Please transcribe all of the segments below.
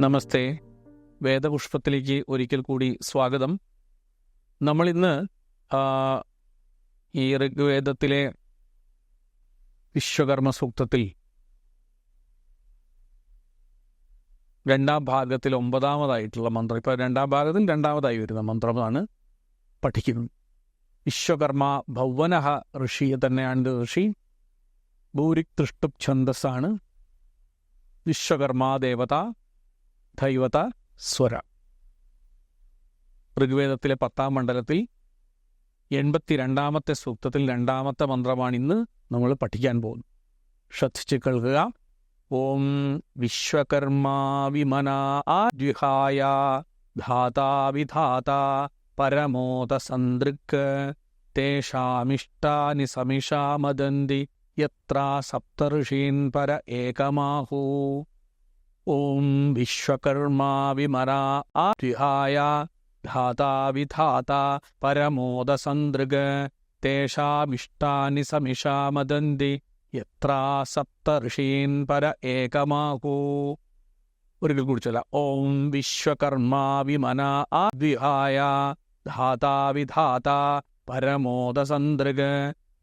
നമസ്തേ. വേദപുഷ്പത്തിലേക്ക് ഒരിക്കൽ കൂടി സ്വാഗതം. നമ്മളിന്ന് ഈ ഋഗ്വേദത്തിലെ വിശ്വകർമ്മ സൂക്തത്തിൽ രണ്ടാം ഭാഗത്തിൽ ഒമ്പതാമതായിട്ടുള്ള മന്ത്രം. ഇപ്പോൾ രണ്ടാം ഭാഗത്തിൽ രണ്ടാമതായി വരുന്ന മന്ത്രമാണ് പഠിക്കുന്നത്. വിശ്വകർമ്മ ഭൗവനഹ ഋഷിയെ തന്നെയാണ് ഋഷി. ഭൂരിക് തൃഷ്ടുപ് ഛന്ദസ്സാണ്. വിശ്വകർമാ ദേവത ദൈവത സ്വര. ഋഗ്വേദത്തിലെ പത്താം മണ്ഡലത്തിൽ എൺപത്തിരണ്ടാമത്തെ സൂക്തത്തിൽ രണ്ടാമത്തെ മന്ത്രമാണ് ഇന്ന് നമ്മൾ പഠിക്കാൻ പോകുന്നത്. ശ്രദ്ധിച്ച് കേൾക്കുക. ഓം വിശ്വകർമാവിമനാദ്വിഹായ ധാതാവിധാത പരമോദസന്തൃക് തേഷാമിഷ്ടാനി സമിഷാമദന്തി യത്ര സപ്തർഷീൻ പര ഏകമാഹൂ. ഓം വിശ്വകർമാ വിമരാ ആദ്വിഹായ ധാതാവിധാത പരമോദസന്തൃഗ് തേഷാമിഷ്ടാനി സമിഷാമദന്തി യത്ര സപ്തർഷീൻ പര ഏകമാഹൂ ഒരിക്കൽ കൂടി ചൊല്ല ഓം വിശ്വകർമാ വിമന ആദ്വിഹായ ധാതാവിധാത പരമോദസന്തൃഗ്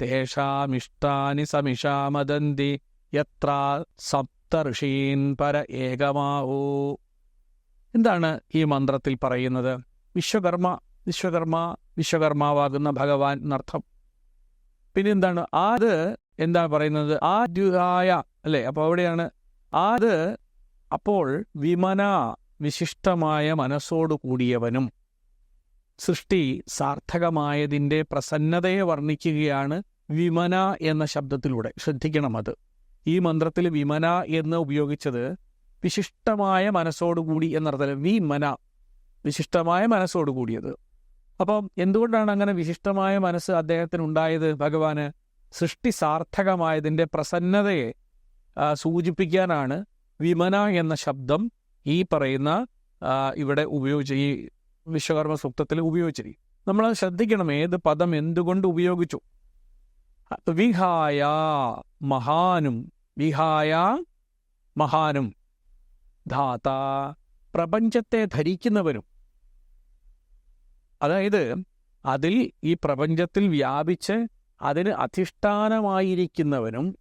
തേഷാമിഷ്ടാനി സമിഷാമദന്തി യത്ര സപ്തർഷീൻ പര ഏകമാവൂ എന്താണ് ഈ മന്ത്രത്തിൽ പറയുന്നത്? വിശ്വകർമ്മ വിശ്വകർമ്മ വിശ്വകർമാവാകുന്ന ഭഗവാൻ എന്നർത്ഥം. പിന്നെ എന്താണ് ആത് എന്താണ് പറയുന്നത്? ആദ്യുഹായ അല്ലെ? അപ്പൊ അവിടെയാണ്. ആത് അപ്പോൾ വിമന വിശിഷ്ടമായ മനസ്സോടു കൂടിയവനും സൃഷ്ടി സാർത്ഥകമായതിന്റെ പ്രസന്നതയെ വർണിക്കുകയാണ് വിമന എന്ന ശബ്ദത്തിലൂടെ. ശ്രദ്ധിക്കണം അത്. ഈ മന്ത്രത്തിൽ വിമന എന്ന് ഉപയോഗിച്ചത് വിശിഷ്ടമായ മനസ്സോടുകൂടി എന്നർത്ഥം വിമന. വിശിഷ്ടമായ മനസ്സോടുകൂടിയത്. അപ്പം എന്തുകൊണ്ടാണ് അങ്ങനെ വിശിഷ്ടമായ മനസ്സ് അദ്ദേഹത്തിന് ഉണ്ടായത് ഭഗവാന് സൃഷ്ടി സാർത്ഥകമായതിന്റെ പ്രസന്നതയെ സൂചിപ്പിക്കാനാണ് വിമന എന്ന ശബ്ദം ഈ പറയുന്ന ഇവിടെ ഉപയോഗിച്ച ഈ വിശ്വകർമ്മ സൂക്തത്തിൽ ഉപയോഗിച്ചിരിക്കും നമ്മൾ ശ്രദ്ധിക്കണം. ഏത് പദം എന്തുകൊണ്ട് ഉപയോഗിച്ചു? വിഹായ മഹാനും വിഹായ മഹാനും ധാത പ്രപഞ്ചത്തെ ധരിക്കുന്നവനും. അതായത് അതിൽ ഈ പ്രപഞ്ചത്തിൽ വ്യാപിച്ച് അതിന് അധിഷ്ഠാനമായിരിക്കുന്നവനും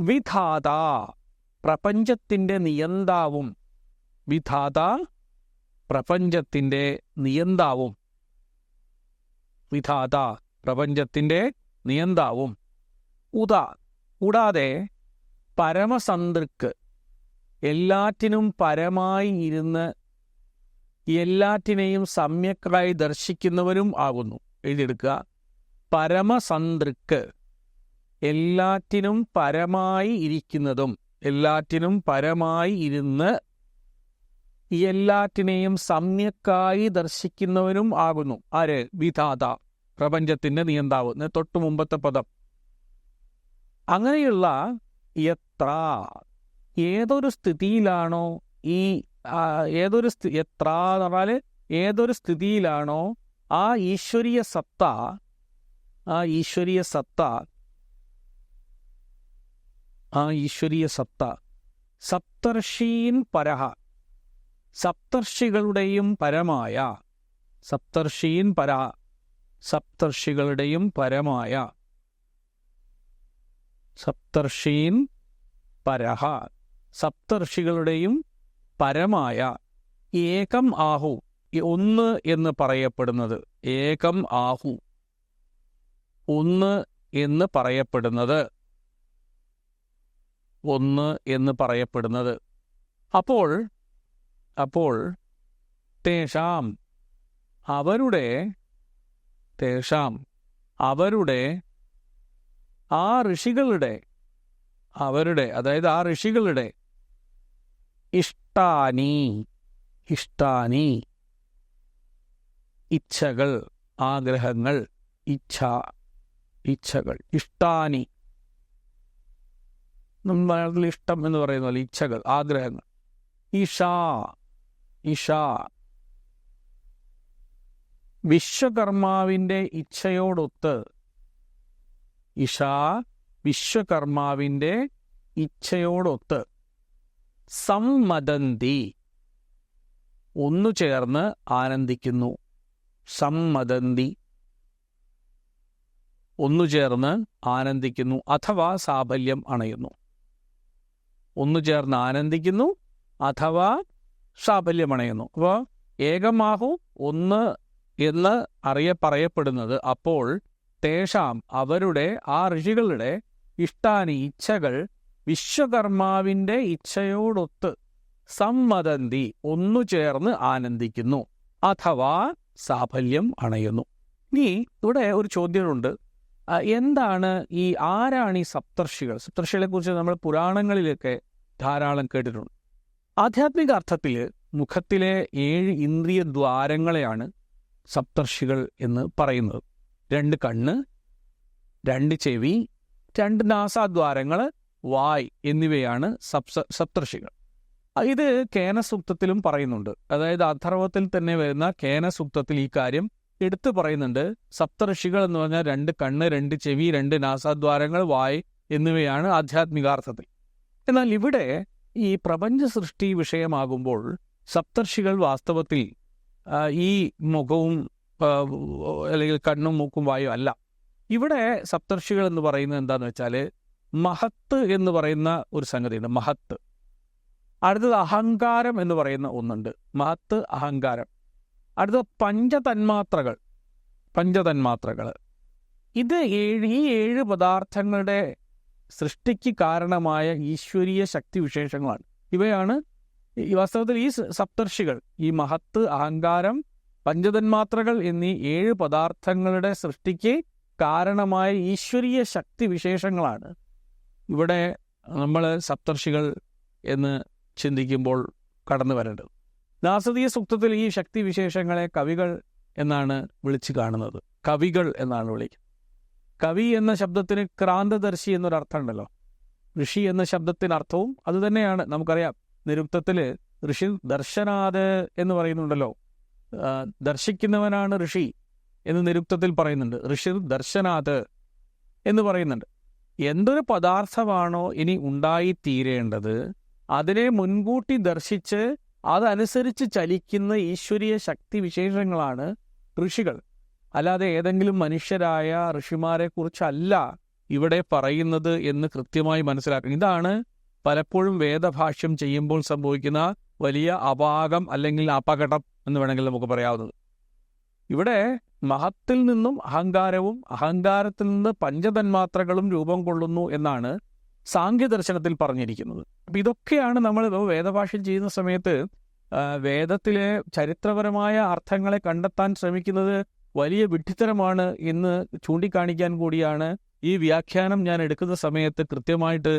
വിധാത പ്രപഞ്ചത്തിന്റെ നിയന്താവും. വിധാത പ്രപഞ്ചത്തിന്റെ നിയന്താവും. വിധാത പ്രപഞ്ചത്തിന്റെ നിയന്താവും ഉദാ കൂടാതെ പരമസന്തൃക്ക് എല്ലാറ്റിനും പരമായി ഇരുന്ന് എല്ലാറ്റിനെയും സമ്യക്കായി ദർശിക്കുന്നവനും ആകുന്നു. എഴുതിയെടുക്കുക. പരമസന്തൃക്ക് എല്ലാറ്റിനും പരമായി ഇരിക്കുന്നതും എല്ലാറ്റിനും പരമായി ഇരുന്ന് എല്ലാറ്റിനെയും സമ്യക്കായി ദർശിക്കുന്നവനും ആകുന്നു. ആര്? വിധാത. പ്രപഞ്ചത്തിന്റെ നിയന്താവ് തൊട്ട് മുമ്പത്തെ പദം. അങ്ങനെയുള്ള എത്ര ഏതൊരു സ്ഥിതിയിലാണോ ഈ ഏതൊരു സ്ഥി എത്ര എന്ന് പറഞ്ഞാൽ ഏതൊരു സ്ഥിതിയിലാണോ ആ ഈശ്വരീയ സത്ത ആ ഈശ്വരീയ സത്ത ആ ഈശ്വരീയ സത്ത സപ്തർഷീൻ പരഹ സപ്തർഷികളുടെയും പരമായ സപ്തർഷീൻ പര സപ്തർഷികളുടെയും പരമായ. സപ്തർഷീൻ പരഹ. സപ്തർഷികളുടെയും പരമായ. ഏകം ആഹു. ഒന്ന് എന്ന് പറയപ്പെടുന്നത്. ഏകം ആഹു. ഒന്ന് എന്ന് പറയപ്പെടുന്നത്. ഒന്ന് എന്ന് പറയപ്പെടുന്നത്. അപ്പോൾ അപ്പോൾ തേഷാം അവരുടെ തേഷാം. അവരുടെ ആ ഋഷികളുടെ അവരുടെ അതായത് ആ ഋഷികളുടെ ഇഷ്ടാനി ഇഷ്ടാനി ഇച്ഛകൾ ആഗ്രഹങ്ങൾ ഇച്ഛ ഇച്ഛകൾ ഇഷ്ടാനി. ഇഷ്ടം എന്ന് പറയുന്ന പോലെ ഇച്ഛകൾ ആഗ്രഹങ്ങൾ. ഇഷാ ഇഷാ. വിശ്വകർമാവിന്റെ ഇച്ഛയോടൊത്ത് ഇഷ വിശ്വകർമാവിന്റെ ഇച്ഛയോടൊത്ത് സമ്മതന്തി ഒന്നു ചേർന്ന് ആനന്ദിക്കുന്നു. സമ്മതന്തി ഒന്നു ചേർന്ന് ആനന്ദിക്കുന്നു അഥവാ സാഫല്യം അണയുന്നു. ഒന്നു ചേർന്ന് ആനന്ദിക്കുന്നു അഥവാ സാഫല്യം അണയുന്നു. അപ്പോൾ ഏകമാഹു ഒന്ന് എന്ന് അറിയ പറയപ്പെടുന്നത് അപ്പോൾ തേഷാം അവരുടെ ആ ഋഷികളുടെ ഇഷ്ടാനി ഇച്ഛകൾ വിശ്വകർമാവിന്റെ ഇച്ഛയോടൊത്ത് സമ്മതന്തി ഒന്നു ചേർന്ന് ആനന്ദിക്കുന്നു. അഥവാ സാഫല്യം അണയുന്നു. ഇനി ഇവിടെ ഒരു ചോദ്യമുണ്ട്. എന്താണ് ഈ ആരാണ് ഈ സപ്തർഷികൾ? സപ്തർഷികളെ കുറിച്ച് നമ്മൾ പുരാണങ്ങളിലൊക്കെ ധാരാളം കേട്ടിട്ടുണ്ട്. ആധ്യാത്മിക അർത്ഥത്തിൽ മുഖത്തിലെ ഏഴ് ഇന്ദ്രിയ ദ്വാരങ്ങളെയാണ് സപ്തർഷികൾ എന്ന് പറയുന്നത്. രണ്ട് കണ്ണ് രണ്ട് ചെവി രണ്ട് നാസാദ്വാരങ്ങൾ വായ് എന്നിവയാണ് സപ്സ സപ്തർഷികൾ. ഇത് കേനസൂക്തത്തിലും പറയുന്നുണ്ട്. അതായത് അഥർവത്തിൽ തന്നെ വരുന്ന കേനസൂക്തത്തിൽ ഈ കാര്യം എടുത്തു പറയുന്നുണ്ട്. സപ്തർഷികൾ എന്ന് പറഞ്ഞാൽ രണ്ട് കണ്ണ് രണ്ട് ചെവി രണ്ട് നാസാദ്വാരങ്ങൾ വായ് എന്നിവയാണ് ആധ്യാത്മികാർത്ഥത്തിൽ. എന്നാൽ ഇവിടെ ഈ പ്രപഞ്ച സൃഷ്ടി വിഷയമാകുമ്പോൾ സപ്തർഷികൾ വാസ്തവത്തിൽ ഈ മുഖവും അല്ലെങ്കിൽ കണ്ണും മൂക്കും വായും അല്ല. ഇവിടെ സപ്തർഷികൾ എന്ന് പറയുന്നത് എന്താന്ന് വെച്ചാൽ മഹത്ത് എന്ന് പറയുന്ന ഒരു സംഗതിയുണ്ട്. മഹത്ത്. അടുത്തത് അഹങ്കാരം എന്ന് പറയുന്ന ഒന്നുണ്ട്. മഹത്ത് അഹങ്കാരം. അടുത്തത് പഞ്ചതന്മാത്രകൾ. പഞ്ചതന്മാത്രകൾ ഇത് ഏഴ് ഈ ഏഴ് പദാർത്ഥങ്ങളുടെ സൃഷ്ടിക്ക് കാരണമായ ഈശ്വരീയ ശക്തി വിശേഷങ്ങളാണ്. ഇവയാണ് ഈ വാസ്തവത്തിൽ ഈ സപ്തർഷികൾ ഈ മഹത്ത് അഹങ്കാരം പഞ്ചതന്മാത്രകൾ എന്നീ ഏഴ് പദാർത്ഥങ്ങളുടെ സൃഷ്ടിക്ക് കാരണമായ ഈശ്വരീയ ശക്തി വിശേഷങ്ങളാണ്. ഇവിടെ നമ്മൾ സപ്തർഷികൾ എന്ന് ചിന്തിക്കുമ്പോൾ കടന്നു വരേണ്ടത്. ദാസതീയ സൂക്തത്തിൽ ഈ ശക്തി വിശേഷങ്ങളെ കവികൾ എന്നാണ് വിളിച്ചു കാണുന്നത്. കവികൾ എന്നാണ് വിളിക്കുന്നത്. കവി എന്ന ശബ്ദത്തിന് ക്രാന്തദർശി എന്നൊരർത്ഥമുണ്ടല്ലോ. ഋഷി എന്ന ശബ്ദത്തിന് അർത്ഥവും അതുതന്നെയാണ് നമുക്കറിയാം നിരുക്തത്തിൽ ഋഷി ദർശനാത് എന്ന് പറയുന്നുണ്ടല്ലോ. ദർശിക്കുന്നവനാണ് ഋഷി എന്ന് നിരുക്തത്തിൽ പറയുന്നുണ്ട്. ഋഷി ദർശനാത് എന്ന് പറയുന്നുണ്ട്. എന്തൊരു പദാർത്ഥമാണോ ഇനി ഉണ്ടായിത്തീരേണ്ടത് അതിനെ മുൻകൂട്ടി ദർശിച്ച് അതനുസരിച്ച് ചലിക്കുന്ന ഈശ്വരീയ ശക്തി വിശേഷങ്ങളാണ് ഋഷികൾ. അല്ലാതെ ഏതെങ്കിലും മനുഷ്യരായ ഋഷിമാരെ കുറിച്ചല്ല ഇവിടെ പറയുന്നത് എന്ന് കൃത്യമായി മനസ്സിലാക്കണം. ഇതാണ് പലപ്പോഴും വേദഭാഷ്യം ചെയ്യുമ്പോൾ സംഭവിക്കുന്ന വലിയ അപാകം അല്ലെങ്കിൽ അപകടം എന്ന് വേണമെങ്കിൽ നമുക്ക് പറയാവുന്നത്. ഇവിടെ മഹത്തിൽ നിന്നും അഹങ്കാരവും അഹങ്കാരത്തിൽ നിന്ന് പഞ്ചതന്മാത്രകളും രൂപം കൊള്ളുന്നു എന്നാണ് സാങ്ക്യദർശനത്തിൽ പറഞ്ഞിരിക്കുന്നത്. അപ്പം ഇതൊക്കെയാണ് നമ്മൾ വേദഭാഷ്യം ചെയ്യുന്ന സമയത്ത് വേദത്തിലെ ചരിത്രപരമായ അർത്ഥങ്ങളെ കണ്ടെത്താൻ ശ്രമിക്കുന്നത് വലിയ വിഡ്ഢിത്തരമാണ് എന്ന് ചൂണ്ടിക്കാണിക്കാൻ കൂടിയാണ് ഈ വ്യാഖ്യാനം ഞാൻ എടുക്കുന്ന സമയത്ത് കൃത്യമായിട്ട്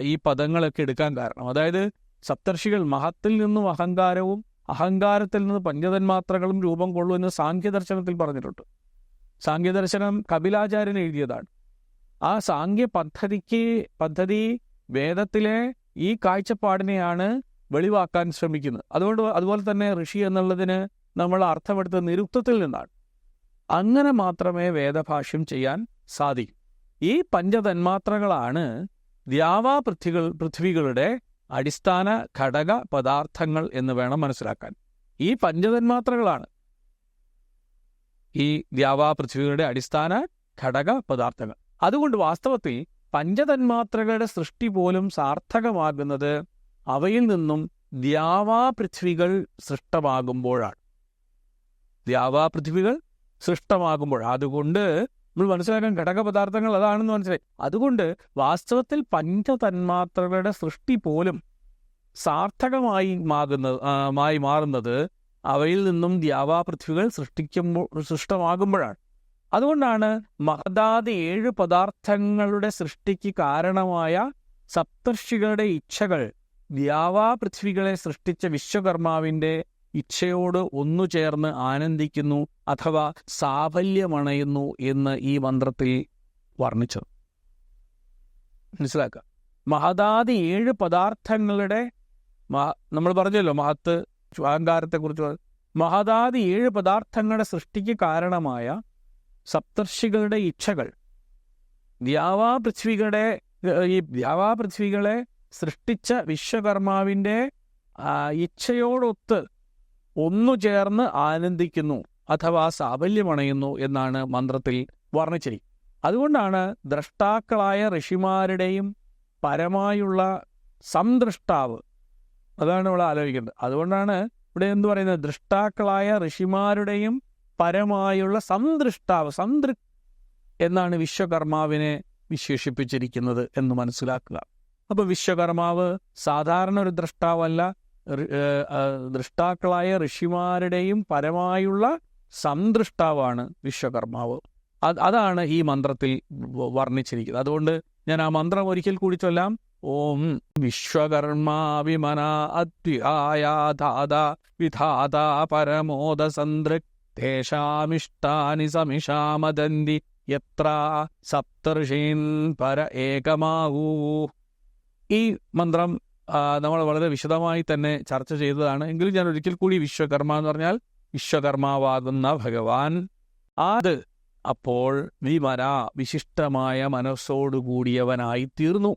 ഈ പദങ്ങളൊക്കെ എടുക്കാൻ കാരണം. അതായത് സപ്തർഷികൾ മഹത്തിൽ നിന്നും അഹങ്കാരവും അഹങ്കാരത്തിൽ നിന്ന് പഞ്ചതന്മാത്രകളും രൂപം കൊള്ളൂ എന്ന് സാഖ്യദർശനത്തിൽ പറഞ്ഞിട്ടുണ്ട്. സാഖ്യദർശനം കപിലാചാര്യൻ എഴുതിയതാണ്. ആ സാങ്ക്യ പദ്ധതിക്ക് പദ്ധതി വേദത്തിലെ ഈ കാഴ്ചപ്പാടിനെയാണ് വെളിവാക്കാൻ ശ്രമിക്കുന്നത്. അതുകൊണ്ട് അതുപോലെ തന്നെ ഋഷി എന്നുള്ളതിന് നമ്മൾ അർത്ഥമെടുത്ത നിരുക്തത്തിൽ നിന്നാണ്. അങ്ങനെ മാത്രമേ വേദഭാഷ്യം ചെയ്യാൻ സാധിക്കൂ. ഈ പഞ്ചതന്മാത്രകളാണ് ദ്യാവാ പൃഥ്വികൾ പൃഥ്വികളുടെ അടിസ്ഥാന ഘടക പദാർത്ഥങ്ങൾ എന്ന് വേണം മനസ്സിലാക്കാൻ. ഈ പഞ്ചതന്മാത്രകളാണ്. ഈ ദ്യാവാ പൃഥ്വികളുടെ അടിസ്ഥാന ഘടക പദാർത്ഥങ്ങൾ. അതുകൊണ്ട് വാസ്തവത്തിൽ പഞ്ചതന്മാത്രകളുടെ സൃഷ്ടി പോലും സാർത്ഥകമാകുന്നത് അവയിൽ നിന്നും ദ്യാവാ പൃഥ്വികൾ സൃഷ്ടമാകുമ്പോഴാണ്. ദ്യാവാ പൃഥ്വികൾ സൃഷ്ടമാകുമ്പോൾ അതുകൊണ്ട് നമ്മൾ മനസ്സിലാക്കാൻ ഘടകപദാർത്ഥങ്ങൾ അതാണെന്ന് മനസ്സിലായി. അതുകൊണ്ട് വാസ്തവത്തിൽ പഞ്ചതന്മാത്രകളുടെ സൃഷ്ടി പോലും സാർത്ഥകമായി മാകുന്നത് മായി മാറുന്നത് അവയിൽ നിന്നും ദ്യാവാ പൃഥ്വികൾ സൃഷ്ടിക്കുമ്പോൾ സൃഷ്ടമാകുമ്പോഴാണ്. അതുകൊണ്ടാണ് മഹദാദ് ഏഴ് പദാർത്ഥങ്ങളുടെ സൃഷ്ടിക്ക് കാരണമായ സപ്തർഷികളുടെ ഇച്ഛകൾ ദ്യാവാ പൃഥ്വികളെ സൃഷ്ടിച്ച വിശ്വകർമാവിന്റെ ഇച്ഛയോട് ഒന്നു ചേർന്ന് ആനന്ദിക്കുന്നു അഥവാ സാഫല്യമണയുന്നു എന്ന് ഈ മന്ത്രത്തിൽ വർണിച്ചത്. മനസ്സിലാക്കുക. മഹദാദി ഏഴ് പദാർത്ഥങ്ങളുടെ നമ്മൾ പറഞ്ഞല്ലോ മഹത്ത് അഹങ്കാരത്തെക്കുറിച്ച് പറ- മഹദാദി ഏഴ് പദാർത്ഥങ്ങളുടെ സൃഷ്ടിക്ക് കാരണമായ സപ്തർഷികളുടെ ഇച്ഛകൾ. ദ്യാവാ പൃഥ്വികളുടെ ഈ ദ്യാവാ പൃഥ്വികളെ സൃഷ്ടിച്ച വിശ്വകർമാവിന്റെ ഇച്ഛയോടൊത്ത് ഒന്നു ചേർന്ന് ആനന്ദിക്കുന്നു അഥവാ സാഫല്യമണയുന്നു എന്നാണ് മന്ത്രത്തിൽ വർണിച്ചിരിക്കുന്നത് അതുകൊണ്ടാണ് ദ്രഷ്ടാക്കളായ ഋഷിമാരുടെയും പരമായുള്ള സംദൃഷ്ടാവ് അതാണ് നമ്മൾ ആലോചിക്കേണ്ടത്. അതുകൊണ്ടാണ് ഇവിടെ എന്ത് പറയുന്നത്? ദൃഷ്ടാക്കളായ ഋഷിമാരുടെയും പരമായുള്ള സംദൃഷ്ടാവ് സംതൃ എന്നാണ് വിശ്വകർമാവിനെ വിശേഷിപ്പിച്ചിരിക്കുന്നത് എന്ന് മനസ്സിലാക്കുക. അപ്പൊ വിശ്വകർമാവ് സാധാരണ ഒരു ആഹ് ദൃഷ്ടാക്കളായ ഋഷിമാരുടെയും പരമായുള്ള സംദൃഷ്ടാവാണ് വിശ്വകർമാവ്. അത് അതാണ് ഈ മന്ത്രത്തിൽ വർണിച്ചിരിക്കുന്നത്. അതുകൊണ്ട് ഞാൻ ആ മന്ത്രം ഒരിക്കൽ കൂടി ചൊല്ലാം. ഓം വിശ്വകർമാവിമന അദ്വിഹായാധാത വിധാത പരമോദ സമിഷാമദന്തി യത്ര സപ്തർഷീൻ പര ഏകമാവൂ. ഈ മന്ത്രം നമ്മൾ വളരെ വിശദമായി തന്നെ ചർച്ച ചെയ്തതാണ്. എങ്കിലും ഞാൻ ഒരിക്കൽ കൂടി വിശ്വകർമ്മ എന്ന് പറഞ്ഞാൽ വിശ്വകർമാവാകുന്ന ഭഗവാൻ. അത് അപ്പോൾ വിമന വിശിഷ്ടമായ മനസ്സോടുകൂടിയവനായി തീർന്നു.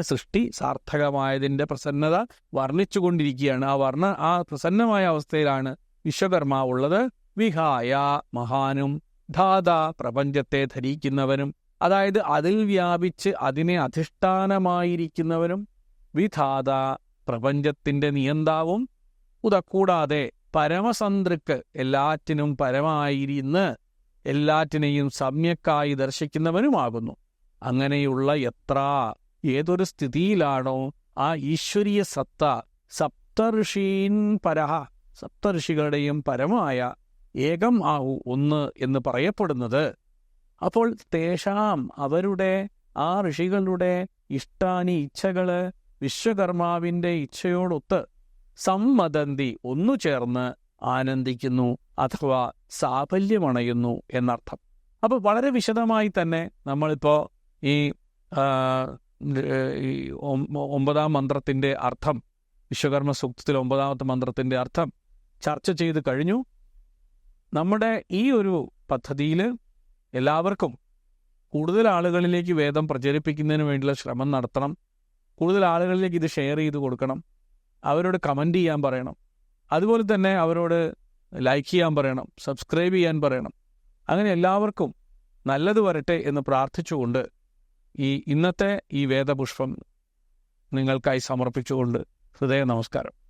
സൃഷ്ടി സാർത്ഥകമായതിന്റെ പ്രസന്നത വർണിച്ചുകൊണ്ടിരിക്കുകയാണ്. ആ വർണ ആ പ്രസന്നമായ അവസ്ഥയിലാണ് വിശ്വകർമ്മ ഉള്ളത്. വിഹായ മഹാനും ധാത പ്രപഞ്ചത്തെ ധരിക്കുന്നവനും അതായത് അതിൽ വ്യാപിച്ച് അതിനെ അധിഷ്ഠാനമായിരിക്കുന്നവനും വിധാത പ്രപഞ്ചത്തിന്റെ നിയന്താവും. ഉതക്കൂടാതെ പരമസന്തൃക്ക് എല്ലാറ്റിനും പരമായിരുന്ന് എല്ലാറ്റിനെയും സമ്യക്കായി ദർശിക്കുന്നവനുമാകുന്നു. അങ്ങനെയുള്ള എത്ര ഏതൊരു സ്ഥിതിയിലാണോ ആ ഈശ്വരീയ സത്ത സപ്തഋഷീൻ പരഹ സപ്തഋഷികളുടെയും പരമായ ഏകം ആവു ഒന്ന് എന്ന് പറയപ്പെടുന്നത്. അപ്പോൾ തേഷാം അവരുടെ ആ ഋഷികളുടെ ഇഷ്ടാനി ഇച്ഛകൾ വിശ്വകർമാവിന്റെ ഇച്ഛയോടൊത്ത് സമ്മതന്തി ഒന്നു ചേർന്ന് ആനന്ദിക്കുന്നു അഥവാ സാഫല്യമണയുന്നു എന്നർത്ഥം. അപ്പോൾ വളരെ വിശദമായി തന്നെ നമ്മളിപ്പോ ഈ ഒമ്പതാം മന്ത്രത്തിന്റെ അർത്ഥം വിശ്വകർമ്മ സൂക്തത്തിലെ ഒമ്പതാമത്തെ മന്ത്രത്തിന്റെ അർത്ഥം ചർച്ച ചെയ്ത് കഴിഞ്ഞു. നമ്മുടെ ഈ ഒരു പദ്ധതിയിൽ എല്ലാവർക്കും കൂടുതൽ ആളുകളിലേക്ക് വേദം പ്രചരിപ്പിക്കുന്നതിന് വേണ്ടിയുള്ള ശ്രമം നടത്തണം. കൂടുതൽ ആളുകളിലേക്ക് ഇത് ഷെയർ ചെയ്ത് കൊടുക്കണം. അവരോട് കമന്റ് ചെയ്യാൻ പറയണം. അതുപോലെ തന്നെ അവരോട് ലൈക്ക് ചെയ്യാൻ പറയണം സബ്സ്ക്രൈബ് ചെയ്യാൻ പറയണം. അങ്ങനെ എല്ലാവർക്കും നല്ലത് വരട്ടെ എന്ന് പ്രാർത്ഥിച്ചുകൊണ്ട് ഈ ഇന്നത്തെ ഈ വേദപുഷ്പം നിങ്ങൾക്കായി സമർപ്പിച്ചുകൊണ്ട് ഹൃദയ നമസ്കാരം.